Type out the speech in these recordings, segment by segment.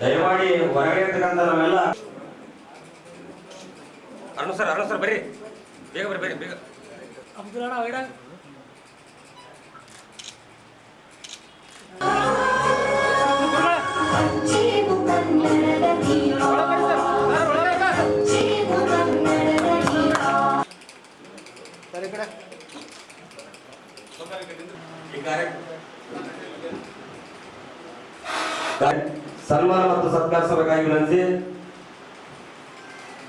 ದಯಮಾಡಿ ಹೊರಗೆ ಇರ್ತಕ್ಕಂಥ ನಾವೆಲ್ಲ ಅರುಣ ಸರ್ ಅರುಣ ಸರ್ ಬರ್ರಿ. ಬೇಗ ಬರ್ರಿ ಬೇಗ ಬೇಗ. ಅಬ್ದುಲ್ಲಣ್ಣ ಸನ್ಮಾನ ಮತ್ತು ಸತ್ಕರಿಸಬೇಕಾಗಿ ವಿನಂತಿ.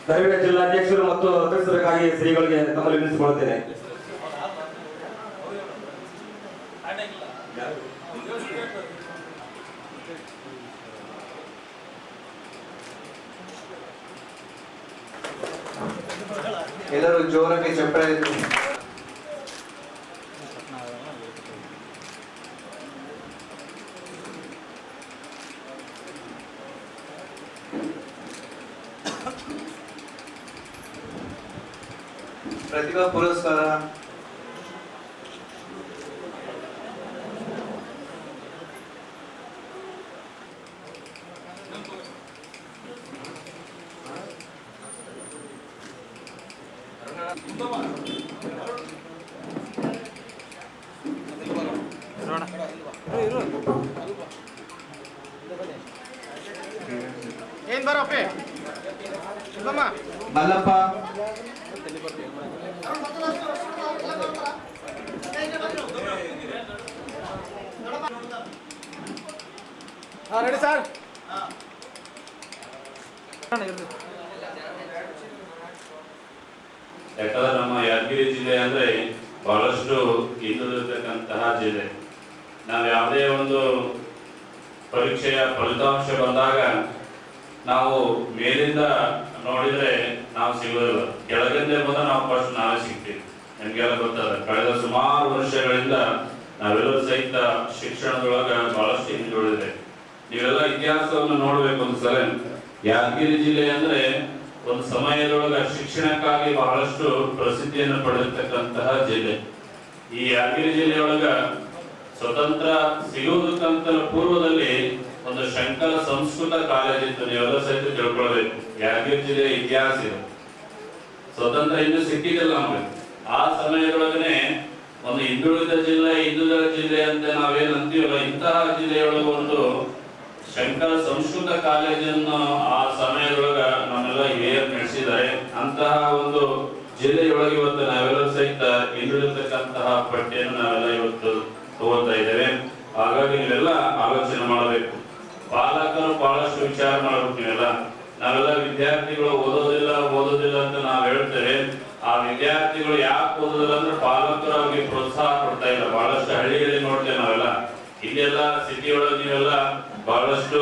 ಕರಿಬೇಡ ಜಿಲ್ಲಾಧ್ಯಕ್ಷರು ಮತ್ತು ಅಧ್ಯಕ್ಷರಿಗಾಗಿ ಶ್ರೀಗಳಿಗೆ ತಮ್ಮಲ್ಲಿ ವಿನಿಸಿಕೊಳ್ಳುತ್ತೇನೆ ಎಲ್ಲರೂ ಜೋರಾಗಿ ಚಪ್ಪಾಳೆ ಪ್ರತಿಭಾ ಪುರಸ್ಕಾರ ಏನ್ ಬರಪ್ಪೆ ಶಿವಮ್ಮ ಮಲ್ಲಪ್ಪ ಹಾ ರೆಡಿ ಸರ್ ಯಾಕಂದ್ರೆ ಜಿಲ್ಲೆ ಅಂದ್ರೆ ಬಹಳಷ್ಟು ಹಿಂದುಳಿದಿರ್ತಕ್ಕಂತಹ ಜಿಲ್ಲೆ. ನಾವು ಯಾವುದೇ ಒಂದು ಪರೀಕ್ಷೆಯ ಫಲಿತಾಂಶ ಬಂದಾಗ ನಾವು ಮೇಲಿಂದ ನೋಡಿದ್ರೆ ನಾವು ಸಿಗೋದಿಲ್ಲ. ಕೆಳಗಿಂದ ಬಂದ ನಾವು ಫಸ್ಟ್ ನಾವೇ ಸಿಗ್ತೀವಿ. ನಮಗೆಲ್ಲ ಗೊತ್ತದ ಕಳೆದ ಸುಮಾರು ವರ್ಷಗಳಿಂದ ನಾವೆಲ್ಲರೂ ಸಹಿತ ಶಿಕ್ಷಣದೊಳಗ ಬಹಳಷ್ಟು ಹಿಂದುಳಿದಿದೆ ನೀವೆಲ್ಲ ಇತಿಹಾಸವನ್ನು ನೋಡ್ಬೇಕು ಒಂದ್ಸಲ. ಯಾದಗಿರಿ ಜಿಲ್ಲೆ ಅಂದ್ರೆ ಒಂದು ಸಮಯದೊಳಗ ಶಿಕ್ಷಣಕ್ಕಾಗಿ ಬಹಳಷ್ಟು ಪ್ರಸಿದ್ಧಿಯನ್ನು ಪಡೆದಿರ್ತಕ್ಕಂತಹ ಜಿಲ್ಲೆ. ಈ ಯಾದಗಿರಿ ಜಿಲ್ಲೆಯೊಳಗ ಸ್ವತಂತ್ರ ಸಿಗುವುದಕ್ಕಂತ ಪೂರ್ವದಲ್ಲಿ ಒಂದು ಶಂಕರ ಸಂಸ್ಕೃತ ಕಾಲೇಜ್ ಇತ್ತು. ನೀವೆಲ್ಲ ಸಹಿತ ತಿಳ್ಕೊಳ್ಬೇಕು. ಯಾದಗಿರಿ ಜಿಲ್ಲೆಯ ಇತಿಹಾಸ ಇದು. ಸ್ವತಂತ್ರ ಇನ್ನು ಸಿಕ್ಕಿದಿಲ್ಲ ನಮಗೆ. ಆ ಸಮಯದೊಳಗನೆ ಒಂದು ಹಿಂದುಳಿದ ಜಿಲ್ಲೆ ಹಿಂದುಳಿದ ಜಿಲ್ಲೆ ಅಂತ ನಾವೇನ್ ಅಂತೀವಲ್ಲ, ಇಂತಹ ಜಿಲ್ಲೆಯೊಳಗೆ ಒಂದು ಶಂಕರ ಸಂಸ್ಕೃತ ಕಾಲೇಜನ್ನು ಆ ಸಮಯದೊಳಗ ನಮ್ಮೆಲ್ಲ ಹಿರಿಯರು ನಡೆಸಿದ್ದಾರೆ ಅಂತಹ ಒಂದು ಜಿಲ್ಲೆಯೊಳಗೆ ಇವತ್ತು ನಾವೆಲ್ಲ ಸಹಿತ ಹಿಂದುಳಿತಕ್ಕಂತಹ ಪಟ್ಟಿಯನ್ನು ನಾವೆಲ್ಲ ಇವತ್ತು ತಗೋತಾ ಇದ್ದೇವೆ. ಹಾಗಾಗಿ ನೀವೆಲ್ಲ ಆಲೋಚನೆ ಮಾಡಬೇಕು. ಪಾಲಕರು ಬಹಳಷ್ಟು ವಿಚಾರ ಮಾಡಬೇಕು ನೀವೆಲ್ಲ. ನಾವೆಲ್ಲ ವಿದ್ಯಾರ್ಥಿಗಳು ಓದೋದಿಲ್ಲ ಓದೋದಿಲ್ಲ ಅಂತ ನಾವು ಹೇಳ್ತೇವೆ. ಆ ವಿದ್ಯಾರ್ಥಿಗಳು ಯಾಕೆ ಓದೋದಿಲ್ಲ ಅಂದ್ರೆ ಪಾಲಕರು ಅವ್ರಿಗೆ ಪ್ರೋತ್ಸಾಹ ಕೊಡ್ತಾ ಇಲ್ಲ. ಬಹಳಷ್ಟು ಹಳ್ಳಿಗಳಲ್ಲಿ ನೋಡ್ತೇವೆ ನಾವೆಲ್ಲ. ಇಲ್ಲೆಲ್ಲ ಸಿಟಿ ಒಳಗೆ ನೀವೆಲ್ಲ ಬಹಳಷ್ಟು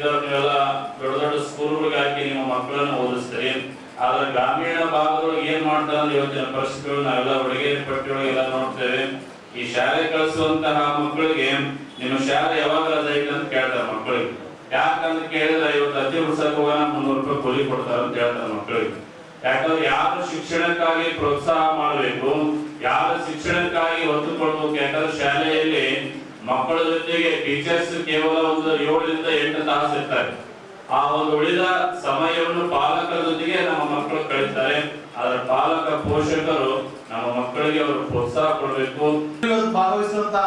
ಇದ್ದವ್ರು ನೀವೆಲ್ಲ ದೊಡ್ಡ ದೊಡ್ಡ ಸ್ಕೂಲ್ಗಳಿಗೆ ಹಾಕಿ ನಿಮ್ಮ ಮಕ್ಕಳನ್ನ ಓದಿಸ್ತೀರಿ. ಆದ್ರೆ ಗ್ರಾಮೀಣ ಭಾಗದೊಳಗೆ ಏನ್ ಮಾಡ್ತಾರೆ ಇವತ್ತಿನ ಪರಿಸ್ಥಿತಿಗಳು ನಾವೆಲ್ಲ ಹುಡುಗಿಯರ ಪಟ್ಟಿಯೊಳಗೆಲ್ಲ ನೋಡ್ತೇವೆ. ಈ ಶಾಲೆ ಕಳಿಸುವಂತಹ ಮಕ್ಕಳಿಗೆ ನಿಮ್ಮ ಶಾಲೆ ಯಾವಾಗ ರಜೆ ಅಂತ ಕೇಳ್ತಾರೆ ಮಕ್ಕಳಿಗೆ. ಯಾಕಂತ ಕೇಳಿದ್ರೆ ಇವತ್ತು ಅತಿ ಉಡ್ಸಕ್ ಹೋಗೋಣ, ಮುನ್ನೂರು ರೂಪಾಯಿ ಕೂಲಿ ಕೊಡ್ತಾರೆ ಅಂತ ಹೇಳ್ತಾರೆ ಮಕ್ಕಳಿಗೆ. ಯಾಕಂದ್ರೆ ಯಾರು ಶಿಕ್ಷಣಕ್ಕಾಗಿ ಪ್ರೋತ್ಸಾಹ ಮಾಡಬೇಕು, ಯಾರು ಶಿಕ್ಷಣಕ್ಕಾಗಿ ಒತ್ತು ಕೊಡ್ಬೇಕು ಯಾಕಂದ್ರೆ ಶಾಲೆಯಲ್ಲಿ ಮಕ್ಕಳ ಜೊತೆಗೆ ಟೀಚರ್ಸ್ ಕೇವಲ ಒಂದು ಏಳರಿಂದ ಎಂಟು ತಾಸು ಇರ್ತಾರೆ. ಆ ಒಂದು ಉಳಿದ ಸಮಯವನ್ನು ಪಾಲಕರ ಜೊತೆಗೆ ನಮ್ಮ ಮಕ್ಕಳು ಕಳೀತಾರೆ ಅದರ ಪಾಲಕ, ಪೋಷಕರು ನಮ್ಮ ಮಕ್ಕಳಿಗೆ ಅವರು ಪ್ರೋತ್ಸಾಹ ಕೊಡಬೇಕು. ಭಾಗವಹಿಸುವಂತ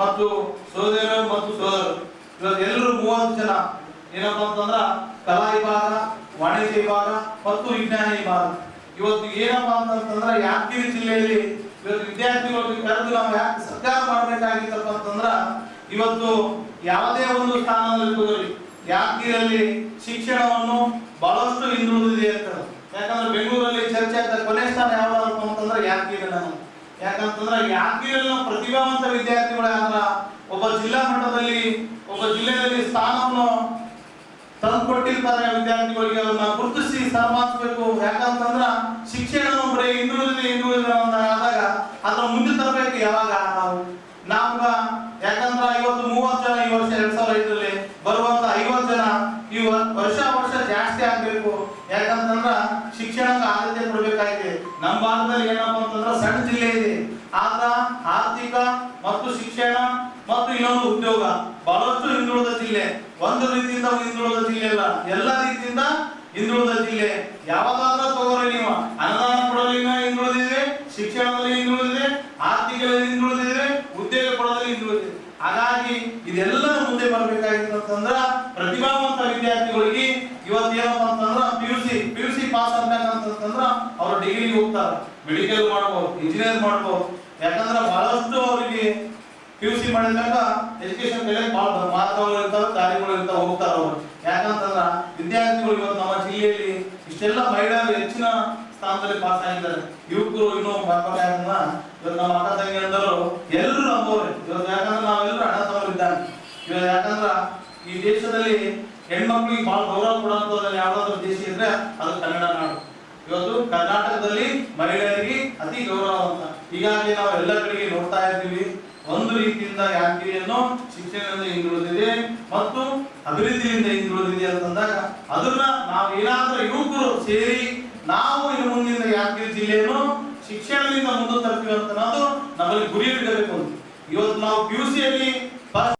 ಮತ್ತು ಸೋದರರು ಮತ್ತು ಸೋದರರು ಇವತ್ತು ಎಲ್ಲರೂ ಮೂವತ್ತು ಜನ. ಏನಪ್ಪಾ ಅಂತಂದ್ರ ಕಲಾ ವಿಭಾಗ, ವಾಣಿಜ್ಯ ವಿಭಾಗ ಮತ್ತು ವಿಜ್ಞಾನ ವಿಭಾಗ. ಇವತ್ತು ಏನಪ್ಪಾ ಅಂತಂದ್ರ ಯಾದಗಿರಿ ಜಿಲ್ಲೆಯಲ್ಲಿ ಇವತ್ತು ವಿದ್ಯಾರ್ಥಿಗಳು ಕರೆದು ನಾವು ಯಾಕೆ ಸರ್ಕಾರ ಮಾಡಬೇಕಾಗಿತ್ತಪ್ಪ ಅಂತಂದ್ರ, ಇವತ್ತು ಯಾವುದೇ ಒಂದು ಸ್ಥಾನದಲ್ಲಿ ಯಾದಗಿರಿಯಲ್ಲಿ ಶಿಕ್ಷಣವನ್ನು ಬಹಳಷ್ಟು ಹಿಂದುಳಿದಿದೆ ಅಂತ ಯಾಕಂದ್ರೆ ಬೆಂಗಳೂರಲ್ಲಿ ಚರ್ಚೆ ಆಗ್ತದೆ, ಕೊನೆ ಸ್ಥಾನ ಯಾವ್ದಪ್ಪ ಅಂತಂದ್ರೆ ಯಾದಗಿರಿ ನಾನು. ಯಾಕಂತಂದ್ರೆ ಯಾದಗಿರಿಯಲ್ಲಿ ಪ್ರತಿಭಾವಂತ ವಿದ್ಯಾರ್ಥಿಗಳು ಒಬ್ಬ ಜಿಲ್ಲಾ ಮಟ್ಟದಲ್ಲಿ, ಒಬ್ಬ ಜಿಲ್ಲೆಯಲ್ಲಿ ಸ್ಥಾನವನ್ನು ತಂದುಕೊಟ್ಟಿರ್ತಾರೆ ವಿದ್ಯಾರ್ಥಿಗಳಿಗೆ, ಅವ್ರನ್ನ ಗುರುತಿಸಿ ಸನ್ಮಾನಿಸಬೇಕು. ಯಾಕಂತಂದ್ರ ಶಿಕ್ಷಣ ಬರೀ ಹಿಂದುಳಿದಿದೆ ಹಿಂದುಳಿದ ಆದಾಗ ಅದ್ರ ಮುಂದೆ ತರಬೇಕು ಯಾವಾಗ ನಾವು ನಮ್ಗ ಯಾಕಂದ್ರ ಇವತ್ತು ಮೂವತ್ತು ಜನ ಈ ವರ್ಷ ಎರಡ್ ಸಾವಿರದ ಐದರಲ್ಲಿ ಬರುವಂತ ಐವತ್ತು ಜನ ಈ ವರ್- ವರ್ಷ ವರ್ಷ ಜಾಸ್ತಿ ಆಗ್ಬೇಕು. ಯಾಕಂತಂದ್ರ ಶಿಕ್ಷಣಕ್ಕೆ ಆದ್ಯತೆ ಕೊಡ್ಬೇಕಾಗಿದೆ. ನಮ್ಮ ಭಾಗದಲ್ಲಿ ಏನಪ್ಪಾ ಅಂತಂದ್ರ ಸಣ್ಣ ಜಿಲ್ಲೆ ಇದೆ. ಆಗ ಆರ್ಥಿಕ ಮತ್ತು ಶಿಕ್ಷಣ ಮತ್ತು ಇನ್ನೊಂದು ಉದ್ಯೋಗ. ಬಹಳಷ್ಟು ಹಿಂದುಳಿದ ಜಿಲ್ಲೆ. ಒಂದು ರೀತಿಯಿಂದ ಹಿಂದುಳಿದ ಜಿಲ್ಲೆ ಅಲ್ಲ. ಎಲ್ಲ ರೀತಿಯಿಂದ ಹಿಂದುಳಿದ ಜಿಲ್ಲೆ. ಯಾವಾಗಾದ್ರೂ ತಗೋರಿ ನೀವು. ಅನುದಾನ ಉದ್ಯೋಗ ಹಾಗಾಗಿ ಇದೆಲ್ಲ ಮುಂದೆ ಬರಬೇಕಾಗಿತ್ತು ಅಂತಂದ್ರ ಪ್ರತಿಭಾವಂತ ವಿದ್ಯಾರ್ಥಿಗಳಿಗೆ ಇವತ್ತು ಏನಪ್ಪಾ ಅಂತಂದ್ರ P U C P U C pass ಆಗ್ಬೇಕಂತಂದ್ರ ಅವ್ರು ಡಿಗ್ರಿಗೆ ಹೋಗ್ತಾರೆ. ಮೆಡಿಕಲ್ ಮಾಡ್ಬೋದು ಇಂಜಿನಿಯರ್ ಮಾಡ್ಬೋದು. ಯಾಕಂದ್ರ ಬಹಳಷ್ಟು ಅವರಿಗೆ ಪಿ ಯು ಸಿ ಮಾಡಿದಾಗ ಎಜುಕೇಶನ್ ಮೇಲೆ ಬಹಳ ಮಾರ್ಗಗಳು ಇರ್ತಾವೆ ದಾರಿಗಳು ಇರ್ತಾವೆ, ಹೋಗ್ತಾರ ಅವರು. ಯಾಕಂತಂದ್ರ ವಿದ್ಯಾರ್ಥಿಗಳು ಇವತ್ತು ನಮ್ಮ ಜಿಲ್ಲೆಯಲ್ಲಿ ಇಷ್ಟೆಲ್ಲ ಮಹಿಳೆಯರು ಹೆಚ್ಚಿನ ಸ್ಥಾನದಲ್ಲಿ ಪಾಸ್ ಆಗಿದ್ದಾರೆ ಯುವಕರು ಇನ್ನೂ ಬರ್ಬೇಕಾಗಿಲ್ಲ ಇವತ್ತು ನಮ್ಮ ಅಕ್ಕ ತಂಗಿಯಂದರು ಎಲ್ಲರೂ ನಮ್ಮವ್ರೆ. ಇವತ್ತು ಯಾಕಂದ್ರೆ ನಾವೆಲ್ಲರೂ ಅಣ್ಣ ತಗೊಂಡಿದ್ದಾನೆ ಇವತ್ತು ಯಾಕಂದ್ರೆ ಈ ದೇಶದಲ್ಲಿ ಹೆಣ್ಮಕ್ಳಿಗೆ ಬಹಳ ಗೌರವ ಕೊಡುವಂತದ್ರಲ್ಲಿ ಯಾವ್ದಾದ್ರು ದೇಶ ಇದ್ರೆ ಅದು ಕನ್ನಡ ನಾಡು. ಇವತ್ತು ಕರ್ನಾಟಕದಲ್ಲಿ ಮಹಿಳೆಯರಿಗೆ ಅತಿ ಗೌರವ ಅಂತ. ಹೀಗಾಗಿ ನಾವು ಎಲ್ಲ ಕಡೆಗೆ ನೋಡ್ತಾ ಇದ್ದೀವಿ. ಒಂದು ರೀತಿಯಿಂದ ಯಾಕೆಯನ್ನು ಶಿಕ್ಷಣದಿಂದ ಹಿಂದುಳಿದಿದೆ ಮತ್ತು ಅಭಿವೃದ್ಧಿಯಿಂದ ಹಿಂದುಳಿದಿದೆ ಅಂತಂದಾಗ ಅದನ್ನ ನಾವು ಏನಾದ್ರೂ ಯುವಕರು ಸೇರಿ ನಾವು ಇನ್ನು ಮುಂದಿನ ಯಾದಗಿರಿ ಜಿಲ್ಲೆಯನ್ನು ಶಿಕ್ಷಣದಿಂದ ಮುಂದೆ ತರ್ತೀವಿ ಅಂತ ಅನ್ನೋದು ನಮ್ಮಲ್ಲಿ ಗುರಿ ಇಡಬೇಕು ಇವತ್ತು ನಾವು ಪಿ ಯು ಸಿಯಲ್ಲಿ